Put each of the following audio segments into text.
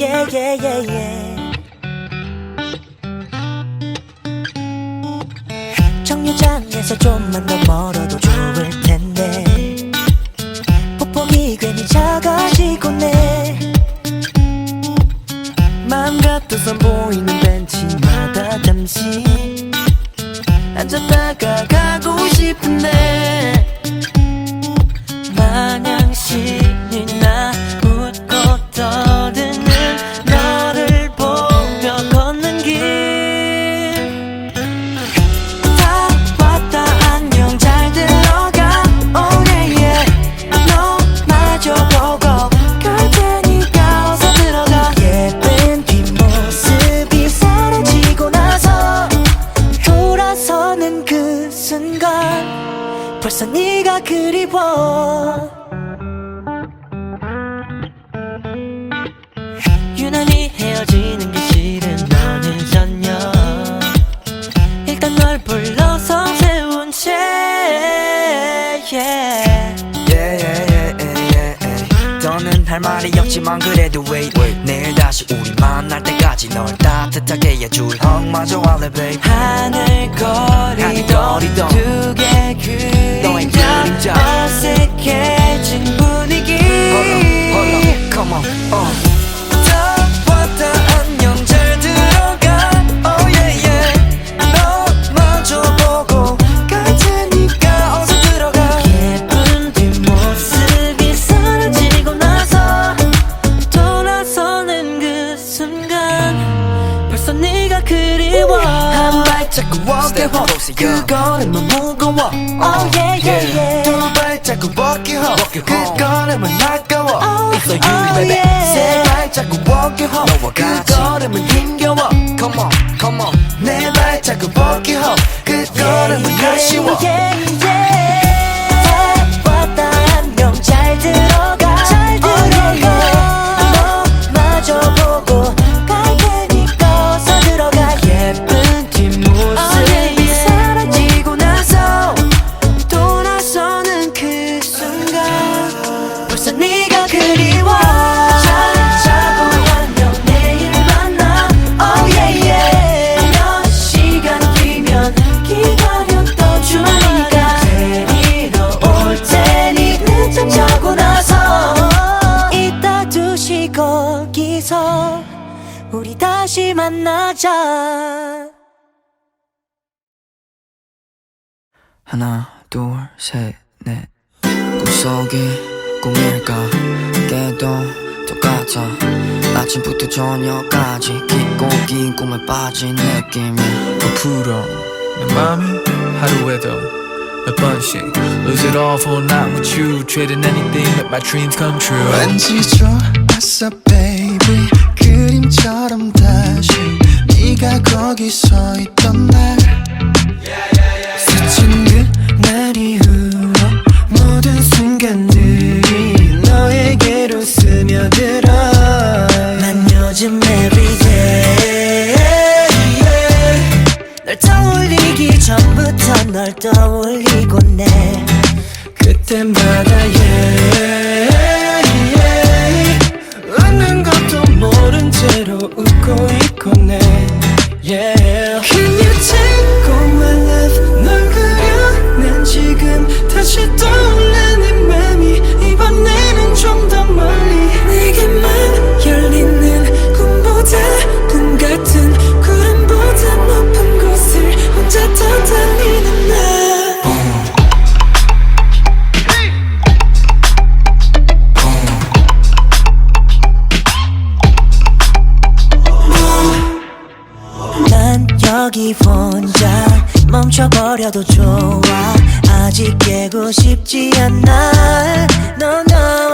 yeah, yeah, yeah, yeah. 정류장에서 좀만 더 멀어도 좋을 텐데. 폭폭이 괜히 작아지고 네. 마음 같아서 보이는 벤치마다 잠시 앉았다가 가고 싶은데 벌써 네가 그리워 유난히 헤어지는 게 싫은 오늘 저녁 일단 널 불러서 세운 채 yeah. yeah, yeah, yeah, yeah, yeah. 더는 할 말이 없지만 그래도 wait, wait. 내일 다시 우리 만날 때까지 널 따뜻하게 해줄 헝마저 할래 babe 하늘 거리도 하늘거리도 두개 그림자. 어색해진 분위기 Hold up, hold on, 그거는 아까워 Oh, It's a you, oh, baby. yeah. walk it home 너와 같이. 그거는 힘겨워 Come on, come on. 내 발자국 walk it home 그거는 아쉬워 yeah, yeah. 다시 만나자 하나, 둘, 셋, 넷. 꿈속이 꿈일까? 깨도 똑같아. 아침부터 저녁까지 깊고 긴 꿈에 빠진 느낌이 부풀어 내 맘이 하루에도 몇 번씩 Lose it all for night with you Trading anything make my dreams come true 왠지 좋았어 baby 그림처럼 다시 네가 거기 서 있던 날. 스친 여기 혼자 멈춰버려도 좋아. 아직 깨고 싶지 않아. No no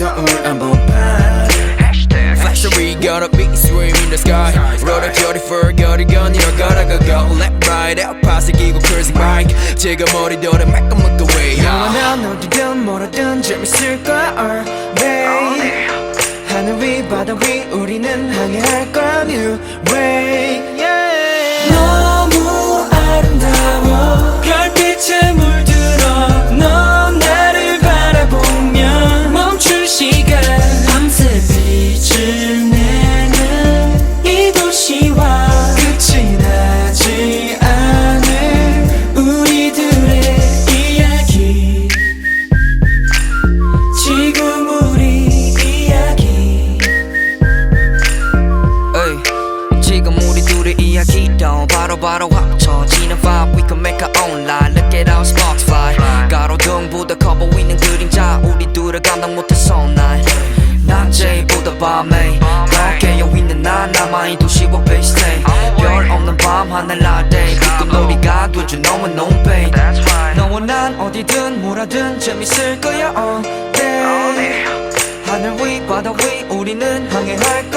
something about bad Flashery got a big swim in the sky. Road 결이풀 결이견이여 걸어가고 Left right outpass 끼고 cruising bike. 지금 머리도는 매끈매끈 way. 영원한 어디든 뭐라든 재밌을 거야 all day 하늘 위 바다 위 우리는 항해할 거야. down 바로바로 합쳐지는 vibe. We can make our own light Look at our sparks fly. 가로등보다 커 보이는 그림자. 우리 둘을 감당 못했어 난 낮에보다 밤에 깨어있는 나 남아인 도시와 베이스테이 별 없는 밤 하늘 라떼 빛꽃놀이가 돼준 너무 no pain. 너와 난 어디든 뭐라든 재밌을 거야 all day. 하늘 위 바다 위. 우리는 항해할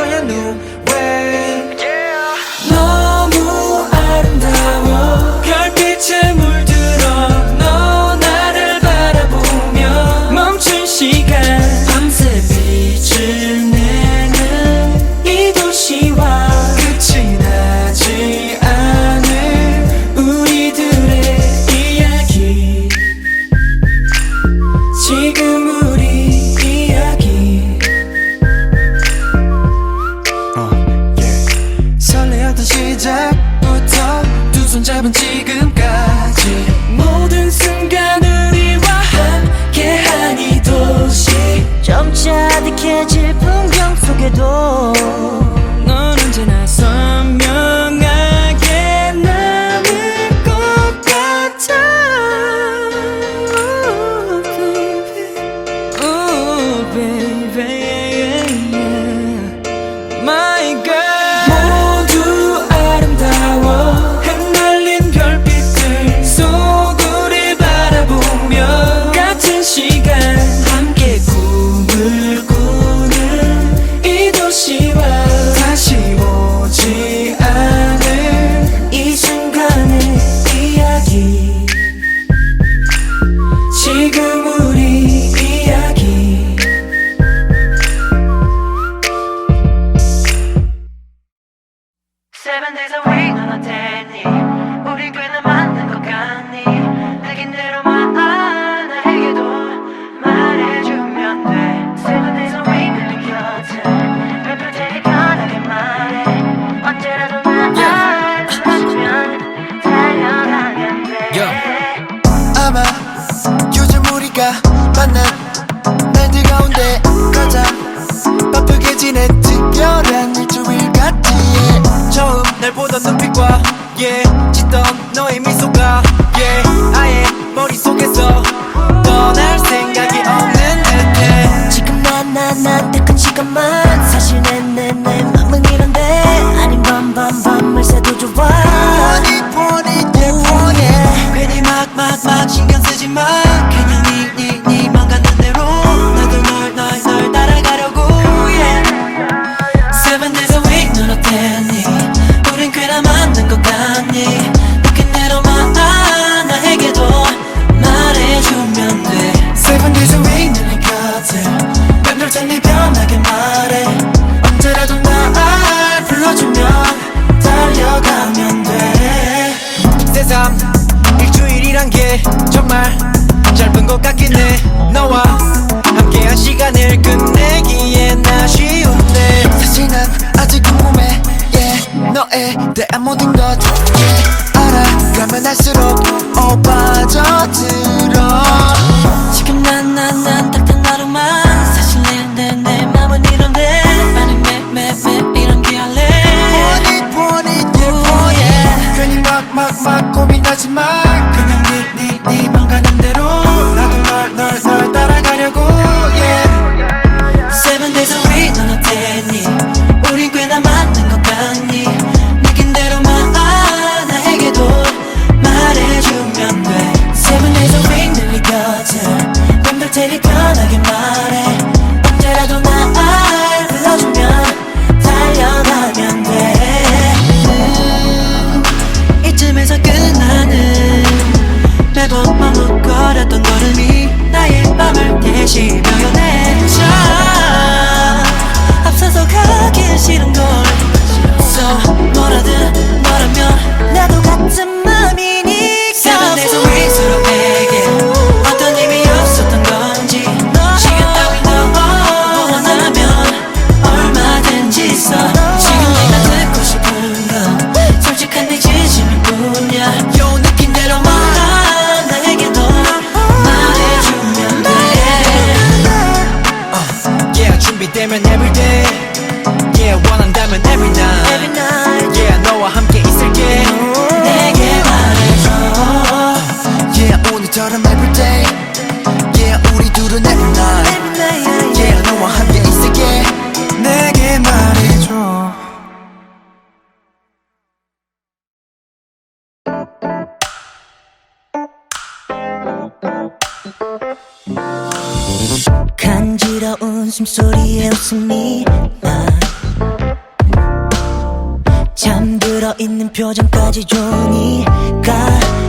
뭔지 궁금해. Yeah. 너에 대한 모든 것. Yeah. 알아가면 할수록 어 빠져들어. 지금 난 난 난 딱한 하루만 사실 내내 내 맘은 이런데. 나는 매매매 이런 귀할래? Want it want it yeah want yeah. 괜히 막 막 막 고민하지 마. 그냥 네네네맘 가는 대로. 꽃만 웃거렸던 걸음이 나의 밤을 대신 변해 웃음소리에 웃음이 나 잠들어 있는 표정까지 좋으니까.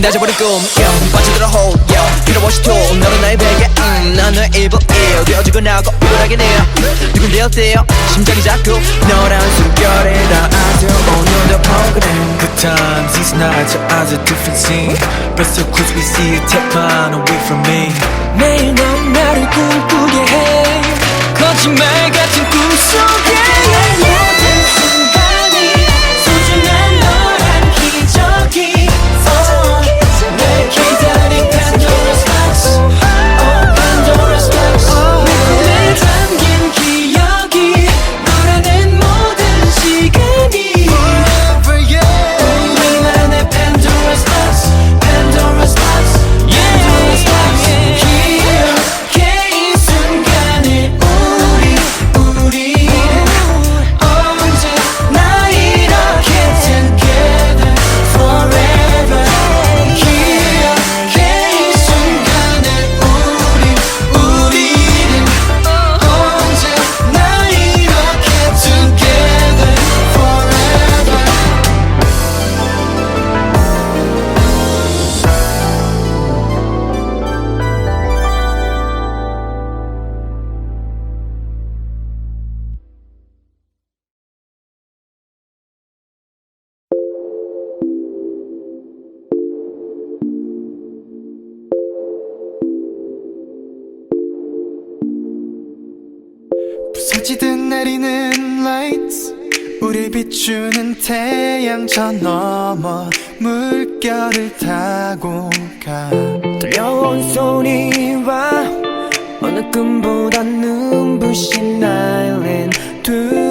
낮아버린 꿈 yeah. 빠져들어 hold yeah. 잃어버린 톤 너는 나의 베개 음, 난 너의 일부 일 되어지고 나고 피곤하긴 해요 누군 되었대요 심장이 자꾸 너란 숨결에 다 아들 오늘도 포근해 Good times, these nights are as a different scene But so close we see a tap on away from me 매일 넌 나를 꿈꾸게 해 거짓말 같은 꿈속 그지듯 내리는 lights. 우리 비추는 태양 저 너머 물결을 타고 가. 들려온 소리와 어느 꿈보다 눈부신 날엔 두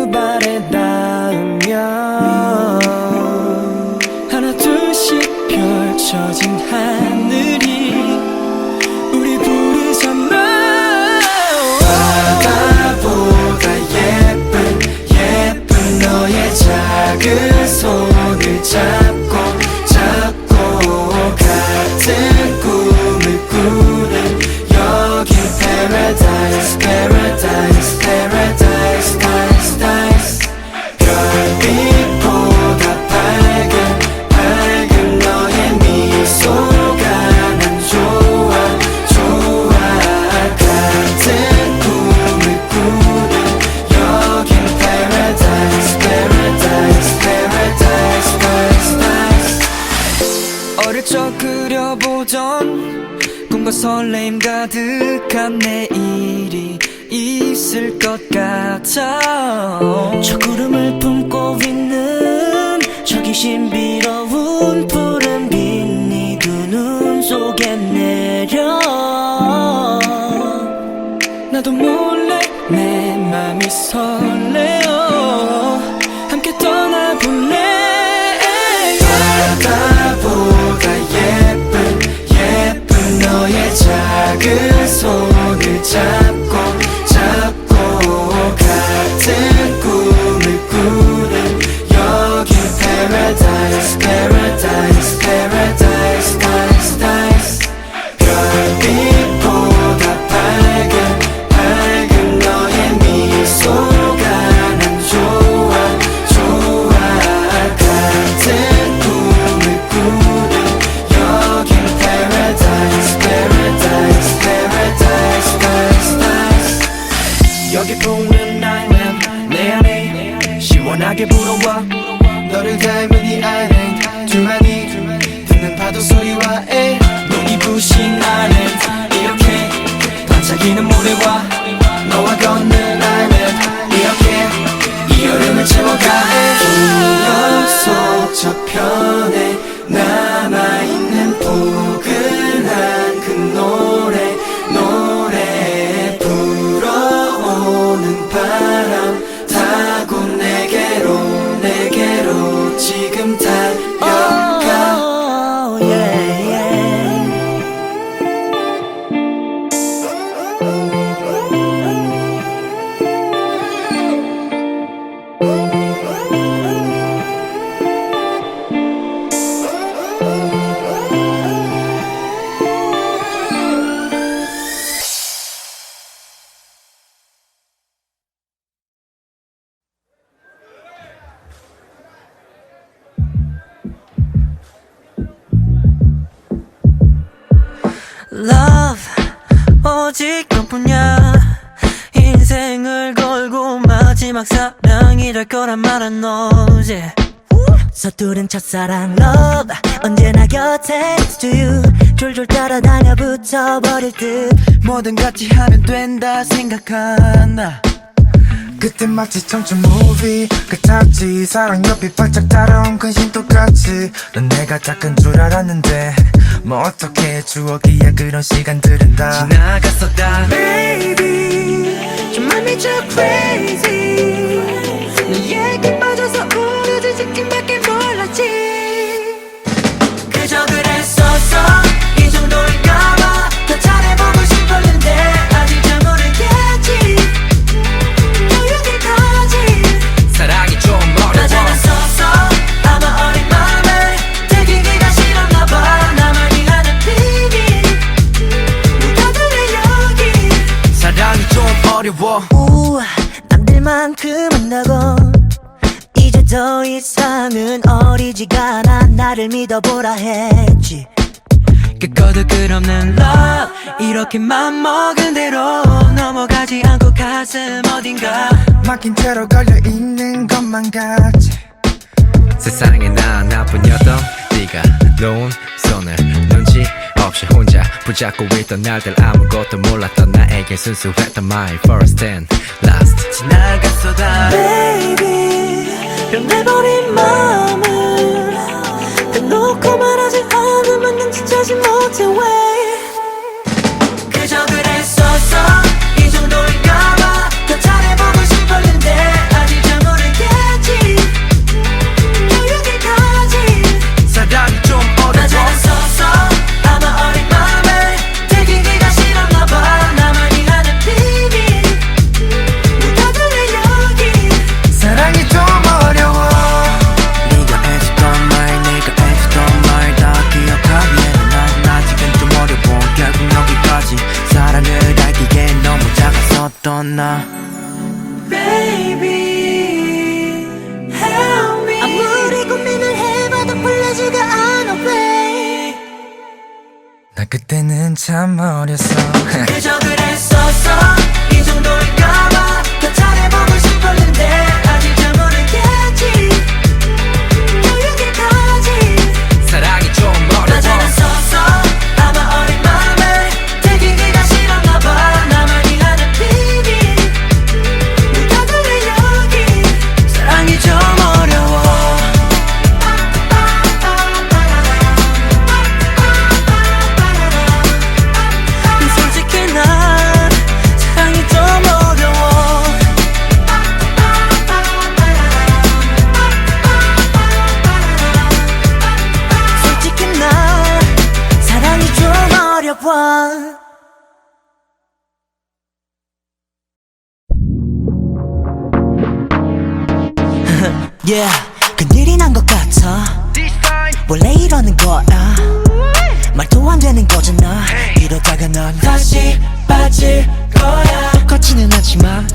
오직 너뿐이야. 인생을 걸고 마지막 사랑이 될 거란 말은 너지. 서투른 첫사랑 love. 언제나 곁에 next to you. 졸졸 따라다녀 붙어버릴 듯. 뭐든 같이 하면 된다 생각하나. 그때 마치 청춘 무비 같았지. 사랑 옆이 발짝 따라온 근심 똑같이. 넌 내가 작은 줄 알았는데 뭐 어떻게 추억이야 그런 시간들은 다 지나갔어 다. Baby 좀 맘이 저 crazy. 너에게 빠 나를 믿어보라 했지. 끝거도 끝없는 love 이렇게 맘먹은 대로 넘어가지 않고 가슴 어딘가. 막힌 채로 걸려있는 것만 같지. 세상에 나 나뿐이었던 네가 놓은 손을 눈치 없이 혼자 붙잡고 있던 날들 아무것도 몰랐던 나에게 순수했던 my first and last. 지나갔어 다 Baby 변해버린 마음 yeah. 큰일이 난 것 같아. 원래 이러는 거야. 말도 안 되는 거잖아. 이러다가 넌 다시 빠질 거야. 똑같지는 않지만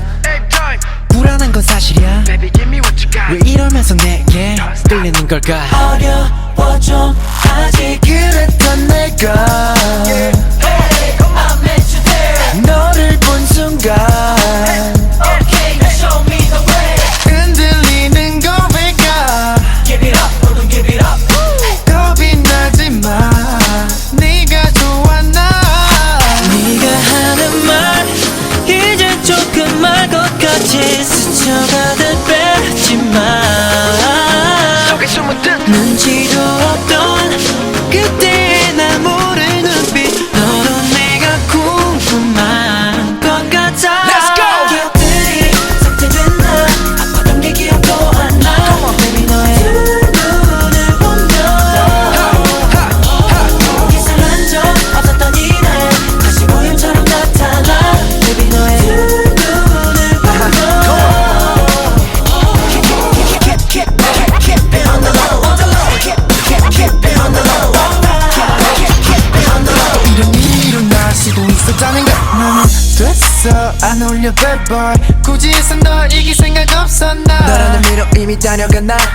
불안한 건 사실이야. 왜 이러면서 내게 끌리는 걸까? 어려워 좀 아직 그랬던 내가. 너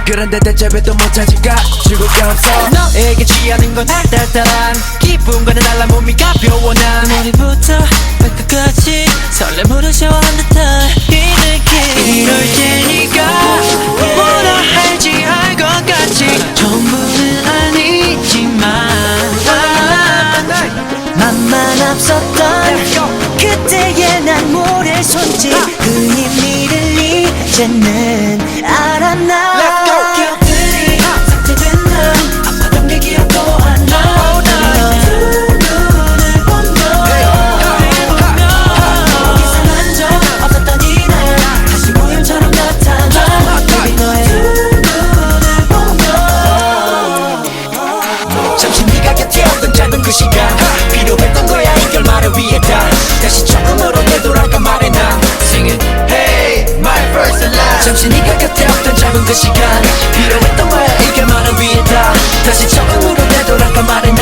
그런데 대체 왜 또 못하지가 죽을게 없어. 너에게 취하는 건 달달한 기쁨과는 달라 몸이 가벼워 난 머리부터 발끝까지 설렘으로 시원한 듯한 이 느낌. 이럴 때 네가 뭐라 할지 알 것 같지 전부는 아니지만 맘만 앞섰던 그때의 난 모래 손짓. 그 의미를 이제는 잠시 네가 곁에 없던 짧은 그 시간. 필요했던 거야. 이게 많은 위에 다. 다시 처음으로 되돌아가 말은